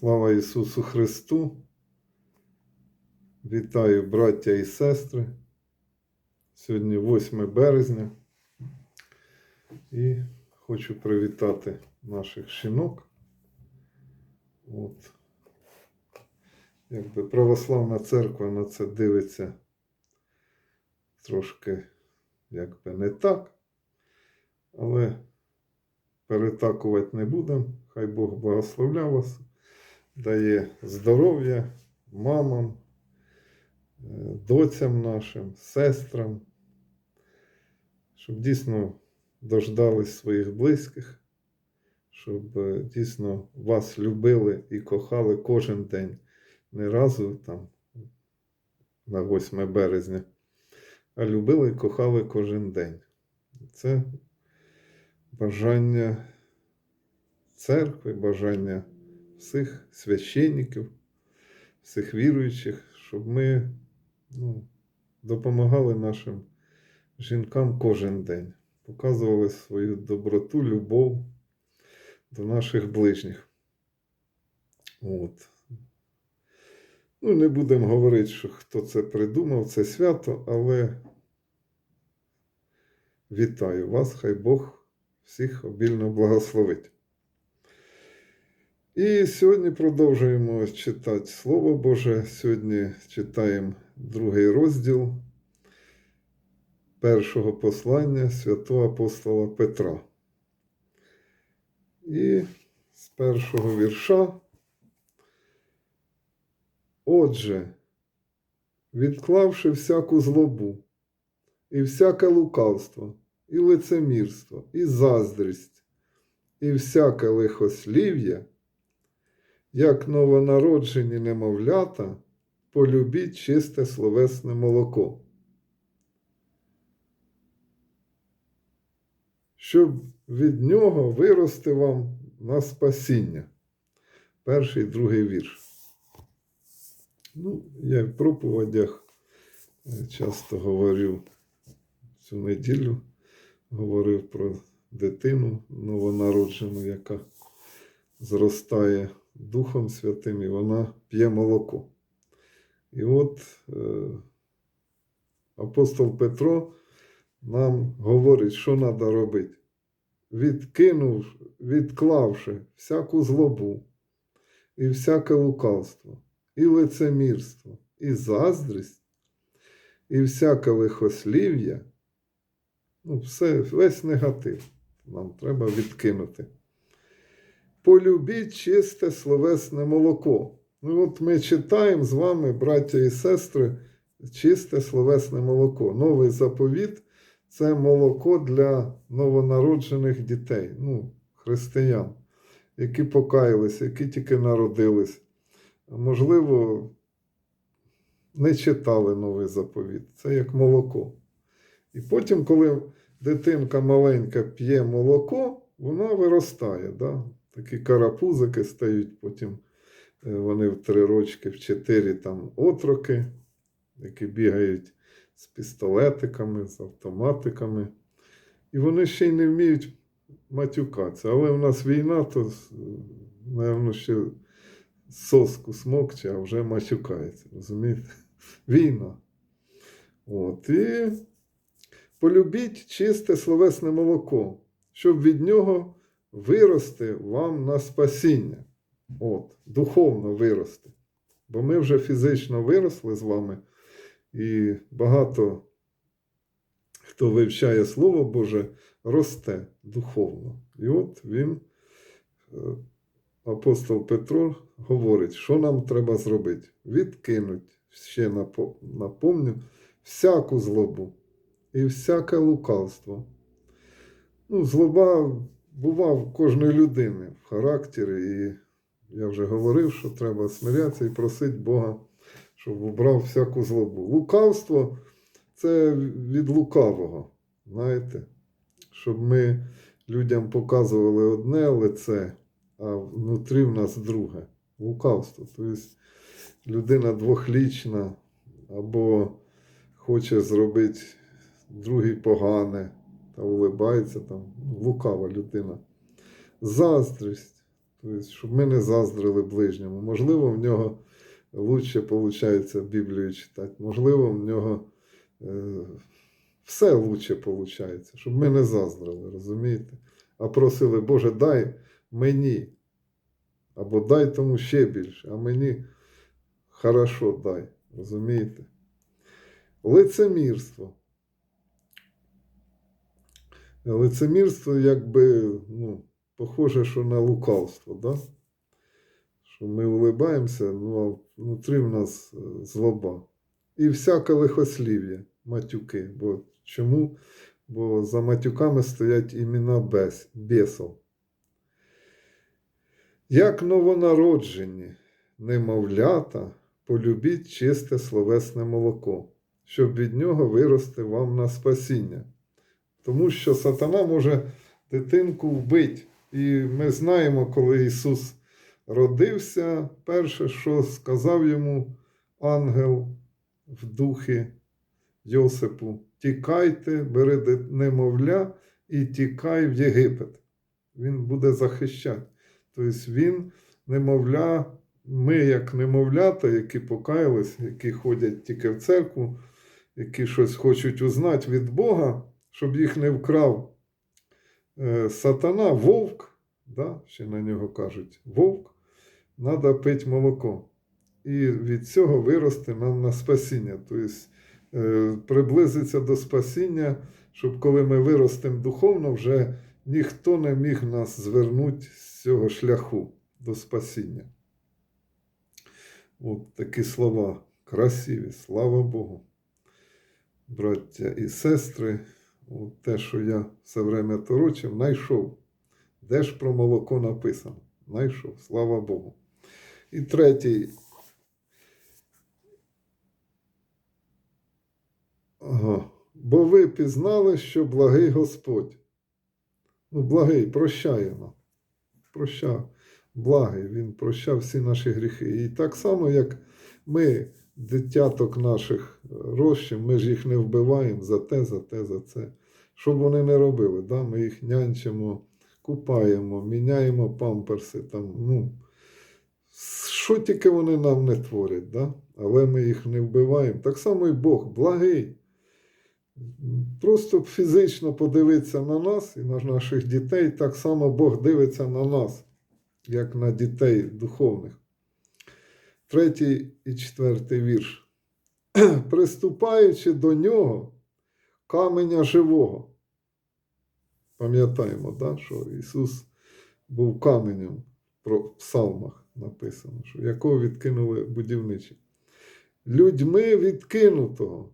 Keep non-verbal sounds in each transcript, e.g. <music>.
Слава Ісусу Христу! Вітаю браття і сестри. Сьогодні 8 березня. І хочу привітати наших жінок. От. Якби православна церква на це дивиться трошки якби не так. Але перетакувати не будемо. Хай Бог благословля вас, дає здоров'я мамам, е, доцям нашим, сестрам, щоб дійсно дождались своїх близьких, щоб е, дійсно вас любили і кохали кожен день, не разу там на 8 березня, а любили і кохали кожен день. Це бажання церкви, бажання всіх священників, всіх віруючих, щоб ми ну, допомагали нашим жінкам кожен день, показували свою доброту, любов до наших ближніх. От. Ну, не будемо говорити, що хто це придумав, це свято, але вітаю вас, хай Бог всіх обільно благословить. І сьогодні продовжуємо читати Слово Боже. Сьогодні читаємо другий розділ першого послання святого апостола Петра. І з першого вірша. Отже, відклавши всяку злобу, і всяке лукавство, і лицемірство, і заздрість, і всяке лихослів'я, як новонароджені немовлята, полюбіть чисте словесне молоко. Щоб від нього вирости вам на спасіння. Перший другий вірш. Ну, я в проповідях е, часто говорю цю неділю, говорив про дитину новонароджену, яка зростає Духом Святим, і вона п'є молоко. І от е, апостол Петро нам говорить, що треба робити. Відкинув, відклавши всяку злобу і всяке лукавство, і лицемірство, і заздрість, і всяке лихослів'я, ну, все, весь негатив нам треба відкинути. Полюбіть чисте словесне молоко. Ну, от ми читаємо з вами, браття і сестри, чисте словесне молоко. Новий заповіт це молоко для новонароджених дітей, ну, християн, які покаялися, які тільки народились. Можливо, не читали новий заповіт. Це як молоко. І потім, коли дитинка маленька п'є молоко, вона виростає. Да? Такі карапузики стають, потім е, вони в три рочки, в чотири там отроки, які бігають з пістолетиками, з автоматиками. І вони ще й не вміють матюкатися. Але в нас війна, то, напевно, ще соску смокче, а вже матюкається. Розумієте? <laughs> Війна. От. І полюбіть чисте словесне молоко, щоб від нього вирости вам на спасіння. От, Духовно вирости. Бо ми вже фізично виросли з вами, і багато хто вивчає Слово Боже, росте духовно. І от він, е, апостол Петро, говорить, що нам треба зробити. Відкинуть, ще напомню, всяку злобу і всяке лукавство. Ну, злоба бува в кожної людини в характері, і я вже говорив, що треба смирятися і просити Бога, щоб убрав всяку злобу. Лукавство це від лукавого, знаєте, щоб ми людям показували одне лице, а внутрі в нас друге. Лукавство. Тобто людина двохлічна або хоче зробити другий погане улибається там, лукава людина. Заздрість. Тобто, щоб ми не заздрили ближньому. Можливо, в нього лучше виходить Біблію читати, можливо, в нього е, все лучше виходить, щоб ми не заздрили, розумієте? А просили, Боже, дай мені. Або дай тому ще більше, а мені хорошо дай. Розумієте? Лицемірство. Лицемірство, якби, ну, похоже, що на лукавство, да? що ми улибаємося, ну, а внутрі в нас е, злоба. І всяке лихослів'я, матюки. Бо чому? Бо за матюками стоять імена бес. Як новонароджені, немовлята, полюбіть чисте словесне молоко, щоб від нього вирости вам на спасіння. Тому що сатана може дитинку вбити. І ми знаємо, коли Ісус родився, перше, що сказав йому ангел в духі Йосипу: Тікайте, бери немовля і тікай в Єгипет. Він буде захищати. Тобто він, немовля, ми, як немовлята, які покаялись, які ходять тільки в церкву, які щось хочуть узнати від Бога, щоб їх не вкрав е, сатана, вовк, да, ще на нього кажуть, вовк, треба пити молоко. І від цього вирости нам на спасіння. Тобто е, приблизиться до спасіння, щоб коли ми виростемо духовно, вже ніхто не міг нас звернути з цього шляху до спасіння. От такі слова красиві, слава Богу. Браття і сестри, те, що я все время торочив, знайшов. Де ж про молоко написано? Знайшов, слава Богу. І третій. Ага. Бо ви пізнали, що благий Господь. Ну, благий, прощає нам. Прощав. Благий, Він прощав всі наші гріхи. І так само, як ми, дитяток наших рощів, ми ж їх не вбиваємо за те, за те, за це. Що б вони не робили, да? ми їх нянчимо, купаємо, міняємо памперси. Там, ну, що тільки вони нам не творять, да? але ми їх не вбиваємо. Так само і Бог благий. Просто фізично подивитися на нас і на наших дітей, так само Бог дивиться на нас, як на дітей духовних. Третій і четвертий вірш. <clears throat> Приступаючи до нього, каменя живого. Пам'ятаємо, да, що Ісус був каменем про в псалмах написано, що якого відкинули будівничі. Людьми відкинутого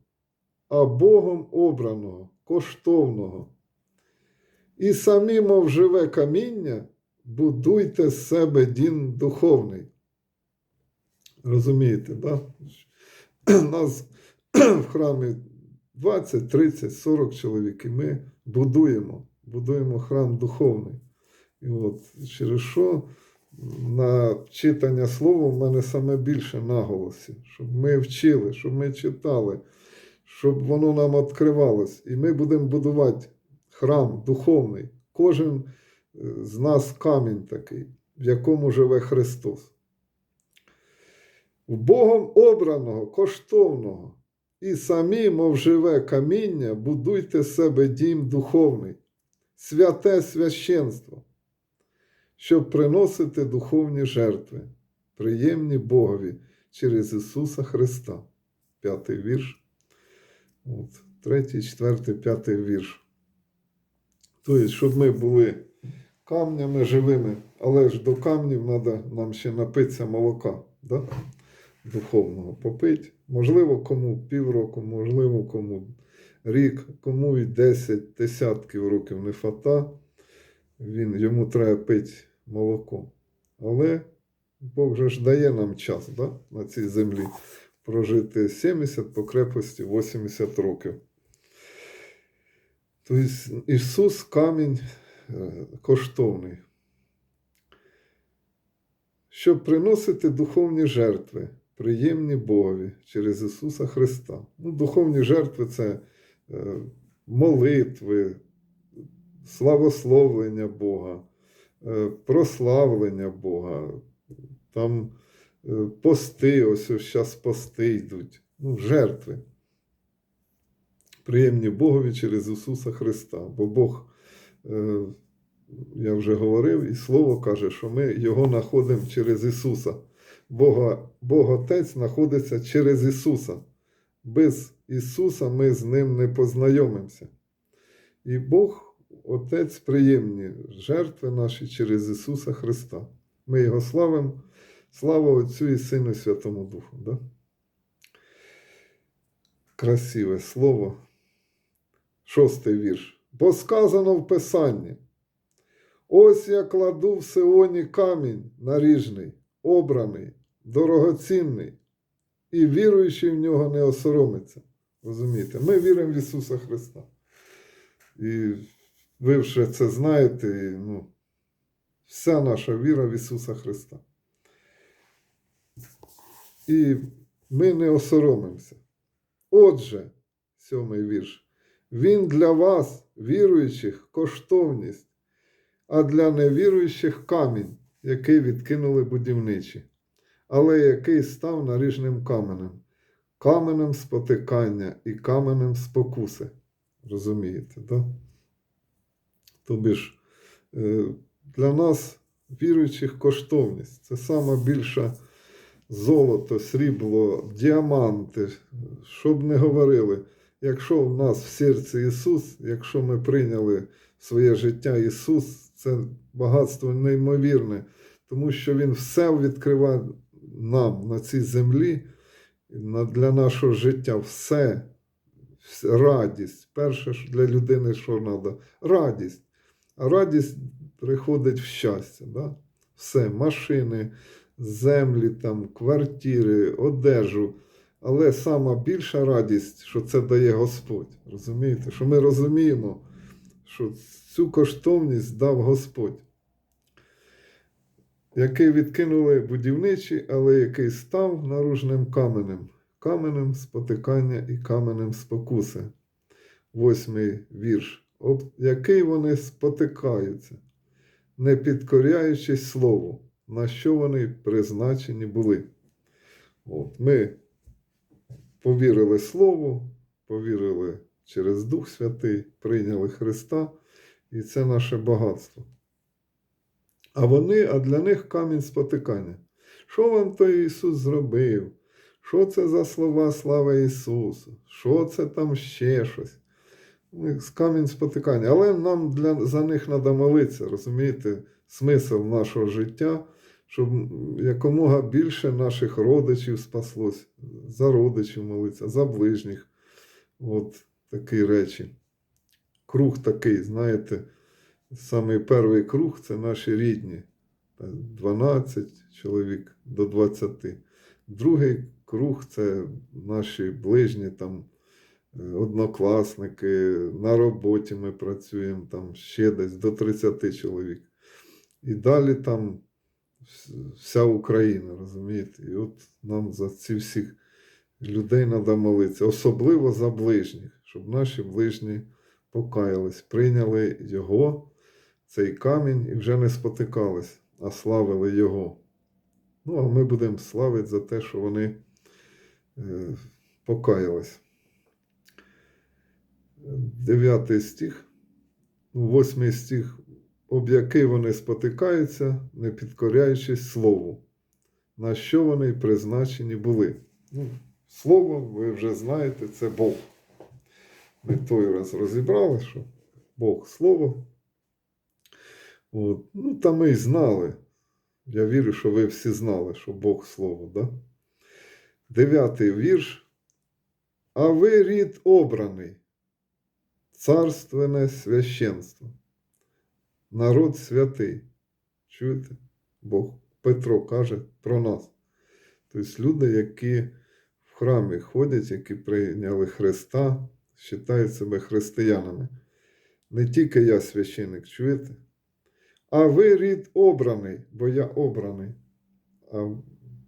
а Богом обраного, коштовного. І самі, мов живе каміння, будуйте з себе дім духовний. Розумієте, да? Нас в храмі 20, 30, 40 чоловік, і ми будуємо, будуємо храм духовний. І от через що на читання слова в мене саме більше наголосів, щоб ми вчили, щоб ми читали щоб воно нам відкривалось. І ми будемо будувати храм духовний. Кожен е, з нас камінь такий, в якому живе Христос. В Богом обраного, коштовного. І самі, мов живе каміння, будуйте себе дім духовний, святе священство, щоб приносити духовні жертви, приємні Богові через Ісуса Христа. П'ятий вірш. От, третій, четвертий, п'ятий вірш. Тобто, щоб ми були камнями живими, але ж до камнів треба нам ще напитися молока да? духовного попити. Можливо, кому півроку, можливо, кому рік, кому і 10 десятків років не фата. Він, йому треба пити молоко. Але Бог же ж дає нам час да? на цій землі прожити 70 по крепості 80 років. Тобто Ісус камінь е, коштовний. Щоб приносити духовні жертви, приємні Богові через Ісуса Христа. Ну, Духовні жертви це е, молитви, славословлення Бога, е, прославлення Бога, там е, пости, ось зараз пости йдуть, ну, жертви. Приємні Богові через Ісуса Христа. Бо Бог, я вже говорив, і Слово каже, що ми Його знаходимо через Ісуса. Бога, Бог Отець знаходиться через Ісуса. Без Ісуса ми з Ним не познайомимося. І Бог, Отець, приємні жертви наші через Ісуса Христа. Ми Його славимо. Слава Отцю і Сину і Святому Духу. Да? Красиве слово. Шостий вірш. Бо сказано в Писанні. Ось я кладу в Сионі камінь наріжний, обраний, дорогоцінний, і віруючий в нього не осоромиться. Розумієте? Ми віримо в Ісуса Христа. І ви вже це знаєте, і, ну, вся наша віра в Ісуса Христа. І ми не осоромимося. Отже, сьомий вірш. Він для вас, віруючих, коштовність, а для невіруючих камінь, який відкинули будівничі, але який став наріжним каменем, каменем спотикання і каменем спокуси. Розумієте, так? Тобі ж е, для нас, віруючих, коштовність це сама більша золото, срібло, діаманти, щоб не говорили. Якщо в нас в серці Ісус, якщо ми прийняли своє життя Ісус, це багатство неймовірне, тому що Він все відкриває нам на цій землі для нашого життя, все, радість. Перше для людини, що треба, радість. А радість приходить в щастя. Да? Все, машини, землі, там, квартири, одежу. Але сама більша радість, що це дає Господь. Розумієте? Що ми розуміємо, що цю коштовність дав Господь, який відкинули будівничі, але який став наружним каменем, каменем спотикання і каменем спокуси. Восьмий вірш. Об який вони спотикаються, не підкоряючись слову, на що вони призначені були. От, ми повірили Слову, повірили через Дух Святий, прийняли Христа, і це наше багатство. А вони, а для них камінь спотикання. Що вам той Ісус зробив? Що це за слова слава Ісусу? Що це там ще щось? Камінь спотикання. Але нам для, за них треба молитися, розумієте, смисл нашого життя, щоб якомога більше наших родичів спаслось, за родичів молитися, за ближніх. От такі речі. Круг такий, знаєте, самий перший круг це наші рідні. 12 чоловік до 20. Другий круг це наші ближні, там, е, однокласники, на роботі ми працюємо там ще десь до 30 чоловік. І далі там вся Україна, розумієте? І от нам за ці всіх людей треба молитися, особливо за ближніх, щоб наші ближні покаялись, прийняли Його, цей камінь, і вже не спотикались, а славили Його. Ну, а ми будемо славити за те, що вони е, покаялись. Дев'ятий стих, ну, восьмий стих, об який вони спотикаються, не підкоряючись Слову, на що вони призначені були. Ну, слово, ви вже знаєте, це Бог. Ми той раз розібрали, що Бог Слово. От. Ну, та ми й знали. Я вірю, що ви всі знали, що Бог Слово. Да? Дев'ятий вірш. А ви рід обраний, царственне священство, народ святий. Чуєте? Бог Петро каже про нас. Тобто люди, які в храмі ходять, які прийняли Христа, вважають себе християнами. Не тільки я священик, чуєте? А ви рід обраний, бо я обраний. А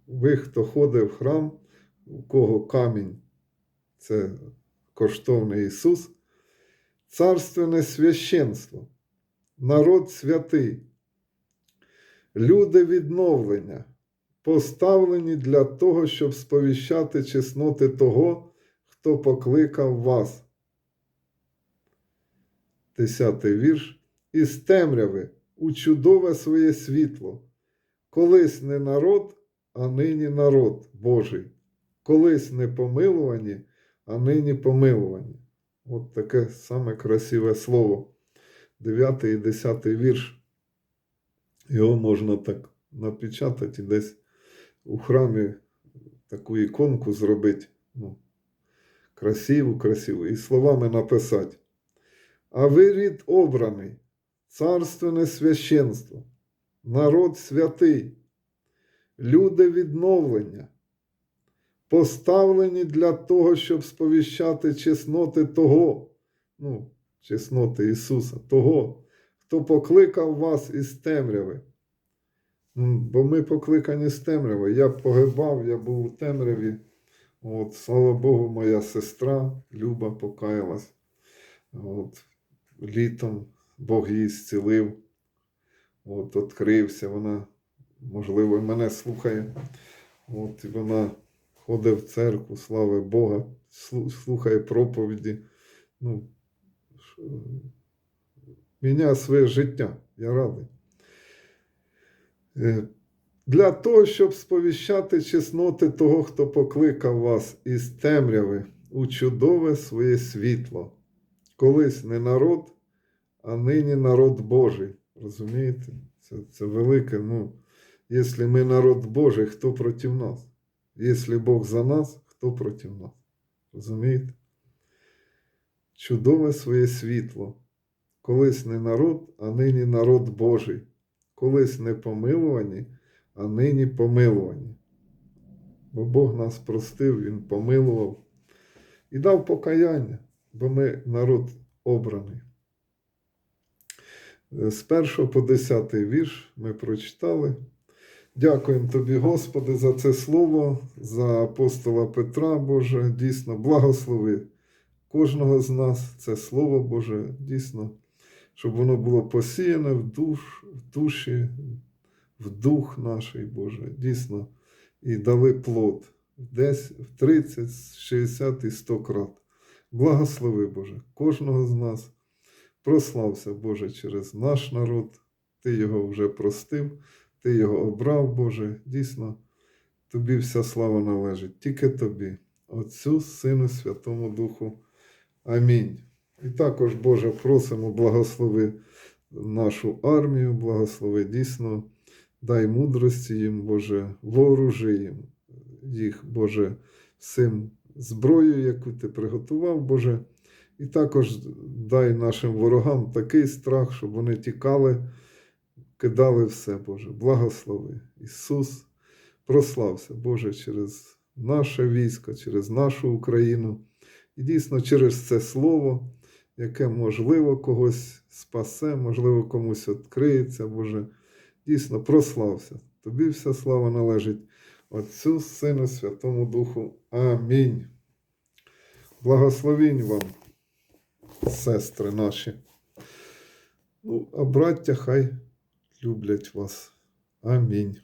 ви, хто ходить в храм, у кого камінь це коштовний Ісус, царственне священство, народ святий, Люди відновлення, поставлені для того, щоб сповіщати чесноти того, хто покликав вас. Десятий вірш. Із темряви у чудове своє світло. Колись не народ, а нині народ Божий. Колись не помилувані, а нині помилувані. От таке саме красиве слово. 9 і 10 вірш. Його можна так напечатати десь у храмі таку іконку зробити. Ну, красиву, красиву. І словами написати. А ви рід обраний, царственне священство, народ святий, люди відновлення, поставлені для того, щоб сповіщати чесноти того, ну, чесноти Ісуса, того, хто покликав вас із темряви. Бо ми покликані з темряви. Я погибав, я був у темряві. От, слава Богу, моя сестра Люба покаялась. От, літом Бог її зцілив. От, відкрився. Вона, можливо, мене слухає. От, і вона ходить в церкву, слава Бога, слухає проповіді. Ну, міняє своє життя. Я радий. Е, Для того, щоб сповіщати чесноти того, хто покликав вас із темряви у чудове своє світло. Колись не народ, а нині народ Божий. Розумієте? Це, це велике. Ну, якщо ми народ Божий, хто проти нас? Якщо Бог за нас, хто проти нас? Розумієте? Чудове своє світло. Колись не народ, а нині народ Божий. Колись не помилувані, а нині помилувані. Бо Бог нас простив, Він помилував і дав покаяння, бо ми народ обраний. Е, З 1 по 10 вірш ми прочитали. Дякуємо тобі, Господи, за це слово, за апостола Петра, Боже, дійсно, благослови кожного з нас це Слово Боже, дійсно, щоб воно було посіяне в, душ, в душі, в дух наш, Боже, дійсно, і дали плод десь в 30, 60 і 100 крат. Благослови, Боже, кожного з нас. Прослався, Боже, через наш народ. Ти його вже простив, Ти його обрав, Боже. Дійсно, тобі вся слава належить, тільки тобі, Отцю, Сину, Святому Духу. Амінь. І також, Боже, просимо, благослови нашу армію, благослови дійсно, дай мудрості їм, Боже, вооружи їм їх, Боже, всім зброєю, яку ти приготував, Боже. І також дай нашим ворогам такий страх, щоб вони тікали, кидали все, Боже. Благослови. Ісус, прослався, Боже, через наше військо, через нашу Україну. І дійсно через це слово, яке, можливо, когось спасе, можливо, комусь відкриється, Боже. Дійсно, прослався. Тобі вся слава належить Отцю, Сину, Святому Духу. Амінь. Благословінь вам, сестри наші. Ну, а браття хай люблять вас. Амінь.